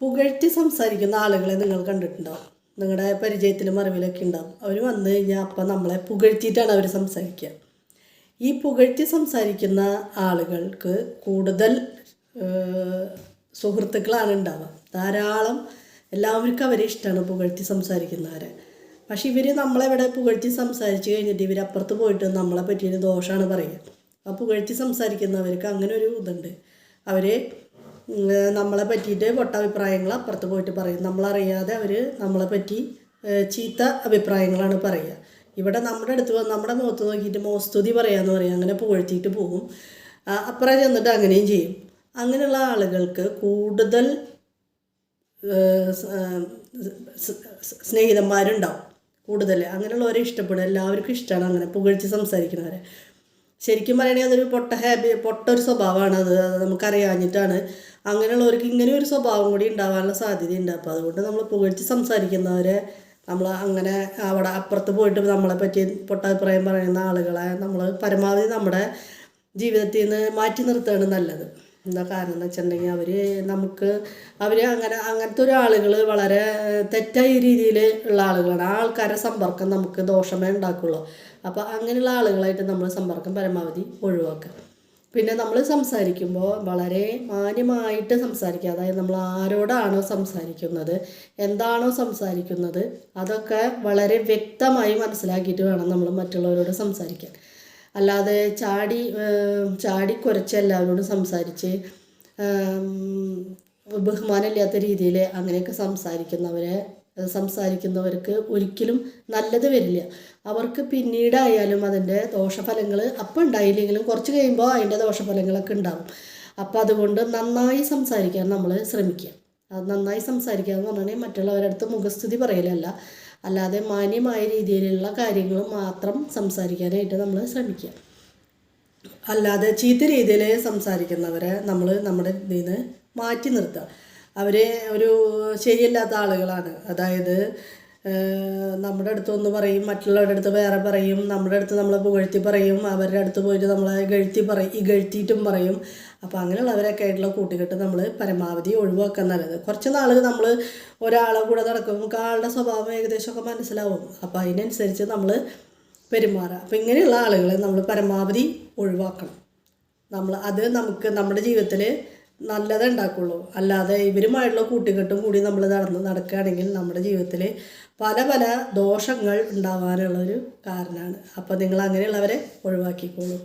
പുകഴ്ത്തി സംസാരിക്കുന്ന ആളുകളെ നിങ്ങൾ കണ്ടിട്ടുണ്ടാവും നിങ്ങളുടെ പരിചയത്തിലും അറിവിലൊക്കെ ഉണ്ടാവും അവർ വന്നു കഴിഞ്ഞാൽ അപ്പം നമ്മളെ പുകഴ്ത്തിയിട്ടാണ് അവർ സംസാരിക്കുക ഈ പുകഴ്ത്തി സംസാരിക്കുന്ന ആളുകൾക്ക് കൂടുതൽ സുഹൃത്തുക്കളാണ് ഉണ്ടാവുക ധാരാളം എല്ലാവർക്കും അവരെ ഇഷ്ടമാണ് പുകഴ്ത്തി സംസാരിക്കുന്നവരെ. പക്ഷെ ഇവർ നമ്മളെവിടെ പുകഴ്ത്തി സംസാരിച്ച് കഴിഞ്ഞിട്ട് ഇവർ അപ്പുറത്ത് പോയിട്ട് നമ്മളെ പറ്റിയൊരു ദോഷമാണ് പറയുക. ആ പുകഴ്ത്തി സംസാരിക്കുന്നവർക്ക് അങ്ങനെ ഒരു ഇതുണ്ട്. അവർ നമ്മളെ പറ്റിയിട്ട് പൊട്ട അഭിപ്രായങ്ങൾ അപ്പുറത്ത് പോയിട്ട് പറയും. നമ്മളറിയാതെ അവർ നമ്മളെ പറ്റി ചീത്ത അഭിപ്രായങ്ങളാണ് പറയുക. ഇവിടെ നമ്മുടെ അടുത്ത് വന്ന് നമ്മുടെ മുഖത്ത് നോക്കിയിട്ട് മോസ്തുതി പറയാമെന്ന് പറയും അങ്ങനെ പുകഴ്ത്തിയിട്ട് പോകും. അപ്പുറം ചെന്നിട്ട് അങ്ങനെയും ചെയ്യും. അങ്ങനെയുള്ള ആളുകൾക്ക് കൂടുതൽ സ്നേഹിതന്മാരുണ്ടാവും കൂടുതൽ അങ്ങനെയുള്ളവരെ ഇഷ്ടപ്പെടും എല്ലാവർക്കും ഇഷ്ടമാണ് അങ്ങനെ പുകഴ്ത്തി സംസാരിക്കുന്നവരെ. ശരിക്കും പറയണേ അതൊരു പൊട്ട ഹാബി പൊട്ട ഒരു സ്വഭാവമാണ് അത്. നമുക്കറിയാഞ്ഞിട്ടാണ് അങ്ങനെയുള്ളവർക്ക് ഇങ്ങനെ ഒരു സ്വഭാവം കൂടി ഉണ്ടാവാനുള്ള സാധ്യതയുണ്ട്. അപ്പോൾ അതുകൊണ്ട് നമ്മൾ പുകഴ്ച്ച് സംസാരിക്കുന്നവരെ നമ്മൾ അങ്ങനെ അവിടെ അപ്പുറത്ത് പോയിട്ട് നമ്മളെ പറ്റി പൊട്ട അഭിപ്രായം പറയുന്ന ആളുകളെ നമ്മൾ പരമാവധി നമ്മുടെ ജീവിതത്തിൽ നിന്ന് മാറ്റി നിർത്തുകയാണ് നല്ലത്. എന്താ കാരണം എന്ന് വെച്ചിട്ടുണ്ടെങ്കിൽ അവർ നമുക്ക് അവർ അങ്ങനെ അങ്ങനത്തെ ഒരു ആളുകൾ വളരെ തെറ്റായ രീതിയിൽ ഉള്ള ആളുകളാണ്. ആ ആൾക്കാരെ സമ്പർക്കം നമുക്ക് ദോഷമേ ഉണ്ടാക്കുള്ളൂ. അപ്പോൾ അങ്ങനെയുള്ള ആളുകളായിട്ട് നമ്മൾ സമ്പർക്കം പരമാവധി ഒഴിവാക്കുക. പിന്നെ നമ്മൾ സംസാരിക്കുമ്പോൾ വളരെ മാന്യമായിട്ട് സംസാരിക്കുക. അതായത് നമ്മൾ ആരോടാണോ സംസാരിക്കുന്നത് എന്താണോ സംസാരിക്കുന്നത് അതൊക്കെ വളരെ വ്യക്തമായി മനസ്സിലാക്കിയിട്ട് വേണം നമ്മൾ മറ്റുള്ളവരോട് സംസാരിക്കാൻ. അല്ലാതെ ചാടി ചാടി കുറച്ച് എല്ലാവരോടും സംസാരിച്ച് ബഹുമാനമില്ലാത്ത രീതിയിൽ അങ്ങനെയൊക്കെ സംസാരിക്കുന്നവരെ സംസാരിക്കുന്നവർക്ക് ഒരിക്കലും നല്ലത് വരില്ല. അവർക്ക് പിന്നീടായാലും അതിന്റെ ദോഷഫലങ്ങൾ അപ്പം ഉണ്ടായില്ലെങ്കിലും കുറച്ച് കഴിയുമ്പോൾ അതിന്റെ ദോഷഫലങ്ങളൊക്കെ ഉണ്ടാകും അപ്പോൾ അതുകൊണ്ട് നന്നായി സംസാരിക്കാൻ നമ്മൾ ശ്രമിക്കുക. അത് നന്നായി സംസാരിക്കുക എന്ന് പറഞ്ഞാൽ മറ്റുള്ളവരുടെ അടുത്ത് മുഖസ്തുതി പറയലല്ല. അല്ലാതെ മാന്യമായ രീതിയിലുള്ള കാര്യങ്ങൾ മാത്രം സംസാരിക്കാനായിട്ട് നമ്മൾ ശ്രമിക്കുക. അല്ലാതെ ചീത്ത രീതിയിൽ സംസാരിക്കുന്നവരെ നമ്മൾ നമ്മുടെ ഇതിൽ നിന്ന് മാറ്റി നിർത്തുക. അവരെ ഒരു ശരിയല്ലാത്ത ആളുകളാണ്. അതായത് നമ്മുടെ അടുത്ത് ഒന്ന് പറയും മറ്റുള്ളവരുടെ അടുത്ത് വേറെ പറയും നമ്മുടെ അടുത്ത് നമ്മൾ പുകഴ്ത്തി പറയും അവരുടെ അടുത്ത് പോയിട്ട് നമ്മളെ കഴുത്തി പറയും ഇകഴ്ത്തിയിട്ടും പറയും. അപ്പോൾ അങ്ങനെയുള്ളവരൊക്കെ ആയിട്ടുള്ള കൂട്ടുകെട്ട് നമ്മൾ പരമാവധി ഒഴിവാക്കാൻ നല്ലത്. കുറച്ച് നാൾ നമ്മൾ ഒരാളെ കൂടെ നടക്കും നമുക്ക് ആളുടെ സ്വഭാവം ഏകദേശമൊക്കെ മനസ്സിലാവും. അപ്പോൾ അതിനനുസരിച്ച് നമ്മൾ പെരുമാറുക അപ്പം ഇങ്ങനെയുള്ള ആളുകളെ നമ്മൾ പരമാവധി ഒഴിവാക്കണം. നമ്മൾ അത് നമുക്ക് നമ്മുടെ ജീവിതത്തിൽ നല്ലതേ ഉണ്ടാക്കുള്ളൂ. അല്ലാതെ ഇവരുമായുള്ള കൂട്ടുകെട്ടും കൂടി നമ്മൾ നടന്ന് നടക്കുകയാണെങ്കിൽ നമ്മുടെ ജീവിതത്തിൽ പല പല ദോഷങ്ങൾ ഉണ്ടാകാനുള്ളൊരു കാരണമാണ് അപ്പോൾ നിങ്ങൾ അങ്ങനെയുള്ളവരെ ഒഴിവാക്കിക്കോളൂ.